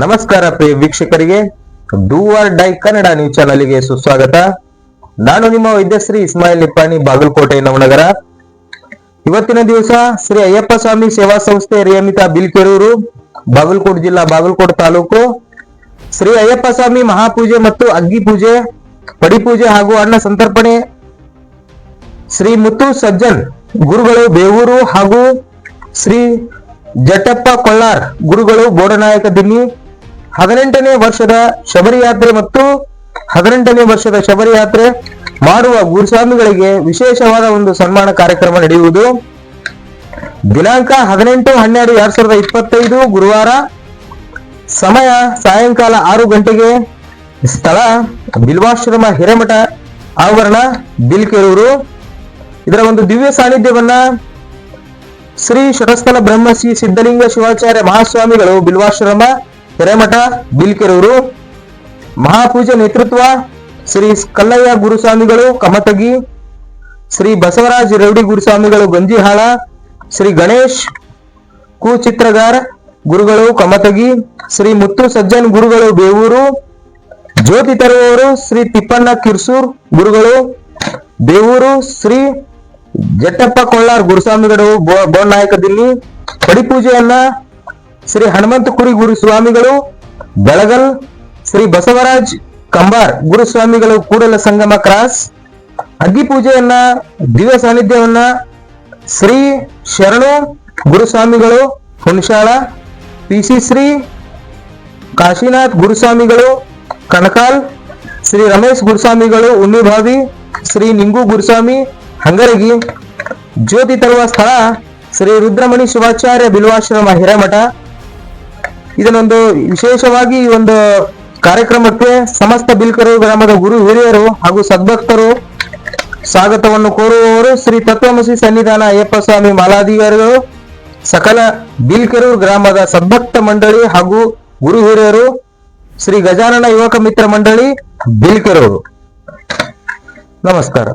ನಮಸ್ಕಾರ ಪ್ರಿಯ ವೀಕ್ಷಕರಿಗೆ do or die Kannada news ಚಾನಲ್ಗೆ ಸುಸ್ವಾಗತ. ನಾನು ನಿಮ್ಮ ವೈದ್ಯಶ್ರೀ ಇಸ್ಮಾಯಿಲ್ ನಿಪ್ಪಾಣಿ, ಬಾಗಲಕೋಟೆ, ನವನಗರ. ಇವತ್ತಿನ ದಿವಸ ಶ್ರೀ ಅಯ್ಯಪ್ಪ ಸ್ವಾಮಿ ಸೇವಾ ಸಂಸ್ಥೆ ನಿಯಮಿತ ಬಿಲ್ಕೆರೂರು, ಬಾಗಲಕೋಟೆ ಜಿಲ್ಲಾ ಬಾಗಲಕೋಟೆ ತಾಲೂಕು, ಶ್ರೀ ಅಯ್ಯಪ್ಪ ಸ್ವಾಮಿ ಮಹಾಪೂಜೆ ಮತ್ತು ಅಗ್ಗಿ ಪೂಜೆ ಪಡಿಪೂಜೆ ಹಾಗೂ ಅನ್ನ ಸಂತರ್ಪಣೆ, ಶ್ರೀ ಮುತ್ತು ಸಜ್ಜನ್ ಗುರುಗಳು ಬೇವೂರು ಹಾಗೂ ಶ್ರೀ ಜಟ್ಟಪ್ಪ ಕೊಳ್ಳಾರ್ ಗುರುಗಳು ಬೋಡನಾಯಕ ದಿನ್ನಿ ಹದಿನೆಂಟನೇ ವರ್ಷದ ಶಬರಿಯಾತ್ರೆ ಮತ್ತು ಹದಿನೆಂಟನೇ ವರ್ಷದ ಶಬರಿಯಾತ್ರೆ ಮಾಡುವ ಗುರುಸ್ವಾಮಿಗಳಿಗೆ ವಿಶೇಷವಾದ ಒಂದು ಸನ್ಮಾನ ಕಾರ್ಯಕ್ರಮ ನಡೆಯುವುದು. ದಿನಾಂಕ ಹದಿನೆಂಟು, ಹನ್ನೆರಡು, ಎರಡ್ ಸಾವಿರದ ಇಪ್ಪತ್ತೈದು ಗುರುವಾರ ಸಮಯ ಸಾಯಂಕಾಲ ಆರು ಗಂಟೆಗೆ ಸ್ಥಳ ಬಿಲ್ವಾಶ್ರಮ ಹಿರೇಮಠ ಆವರಣ ಬಿಲ್ಕೆರೂರು. ಇದರ ಒಂದು ದಿವ್ಯ ಸಾನ್ನಿಧ್ಯವನ್ನ ಶ್ರೀ ಶಟಸ್ಥಲ ಬ್ರಹ್ಮಶ್ರೀ ಸಿದ್ಧಲಿಂಗ ಶಿವಾಚಾರ್ಯ ಮಹಾಸ್ವಾಮಿಗಳು ಬಿಲ್ವಾಶ್ರಮ ಹಿರೇಮಠ, ಬಿಲ್ಕೆರೂರು, ಮಹಾಪೂಜೆ ನೇತೃತ್ವ ಶ್ರೀ ಕಲ್ಲಯ್ಯ ಗುರುಸ್ವಾಮಿಗಳು ಕಮತಗಿ ಶ್ರೀ ಬಸವರಾಜ್ ರೌಡಿ ಗುರುಸ್ವಾಮಿಗಳು ಗಂಜಿಹಾಳ ಶ್ರೀ ಗಣೇಶ್ ಕು ಚಿತ್ರಗಾರ್ ಗುರುಗಳು ಕಮತಗಿ ಶ್ರೀ ಮುತ್ತು ಸಜ್ಜನ್ ಗುರುಗಳು, ಬೇವೂರು, ಜ್ಯೋತಿ ತರುವವರು, ಶ್ರೀ ತಿಪ್ಪಣ್ಣ ಕಿರ್ಸೂರ್ ಗುರುಗಳು, ಬೇವೂರು, ಶ್ರೀ ಜಟ್ಟಪ್ಪ ಕೊಳ್ಳಾರ್ ಗುರುಸ್ವಾಮಿಗಳು, ಬೋ- ಬೋನಾಯಕದಲ್ಲಿ ಪಡಿಪೂಜೆಯನ್ನ ಶ್ರೀ ಹನುಮಂತ ಕುರಿ ಗುರುಸ್ವಾಮಿಗಳು ಬೆಳಗಲ್, ಶ್ರೀ ಬಸವರಾಜ್ ಕಂಬಾರ್ ಗುರುಸ್ವಾಮಿಗಳು ಕೂಡಲ ಸಂಗಮ ಕ್ರಾಸ್, ಅಗ್ಗಿ ಪೂಜೆಯನ್ನ, ದಿವ್ಯ ಸಾನ್ನಿಧ್ಯವನ್ನ ಶ್ರೀ ಶರಣು ಗುರುಸ್ವಾಮಿಗಳು ಹುಣಶಾಳ ಪಿ ಸಿ ಶ್ರೀ ಕಾಶಿನಾಥ್ ಗುರುಸ್ವಾಮಿಗಳು ಕಣಕಾಲ್, ಶ್ರೀ ರಮೇಶ್ ಗುರುಸ್ವಾಮಿಗಳು ಉಣ್ಣಿಭಾವಿ ಶ್ರೀ ನಿಂಗು ಗುರುಸ್ವಾಮಿ ಹಂಗರಗಿ, ಜ್ಯೋತಿ ತರುವ ಸ್ಥಳ ಶ್ರೀ ರುದ್ರಮಣಿ ಶಿವಾಚಾರ್ಯ ಬಿಲ್ವಾಶ್ರಮ ಹಿರೇಮಠ ಇದನ್ನೊಂದು ವಿಶೇಷವಾಗಿ ಈ ಒಂದು ಕಾರ್ಯಕ್ರಮಕ್ಕೆ ಸಮಸ್ತ ಬಿಲ್ಕರು ಗ್ರಾಮದ ಗುರು ಹಿರಿಯರು ಹಾಗೂ ಸದ್ಭಕ್ತರು ಸ್ವಾಗತವನ್ನು ಕೋರುವವರು ಶ್ರೀ ತತ್ವಮಸಿ ಸನ್ನಿಧಾನ ಅಯ್ಯಪ್ಪ ಸ್ವಾಮಿ ಮಾಲಾಧಿಕಾರಿಗಳು, ಸಕಲ ಬಿಲ್ಕೆರೂರು ಗ್ರಾಮದ ಸದ್ಭಕ್ತ ಮಂಡಳಿ ಹಾಗೂ ಗುರು ಹಿರಿಯರು, ಶ್ರೀ ಗಜಾನನ ಯುವಕ ಮಿತ್ರ ಮಂಡಳಿ ಬಿಲ್ಕೆರೂರು ನಮಸ್ಕಾರ.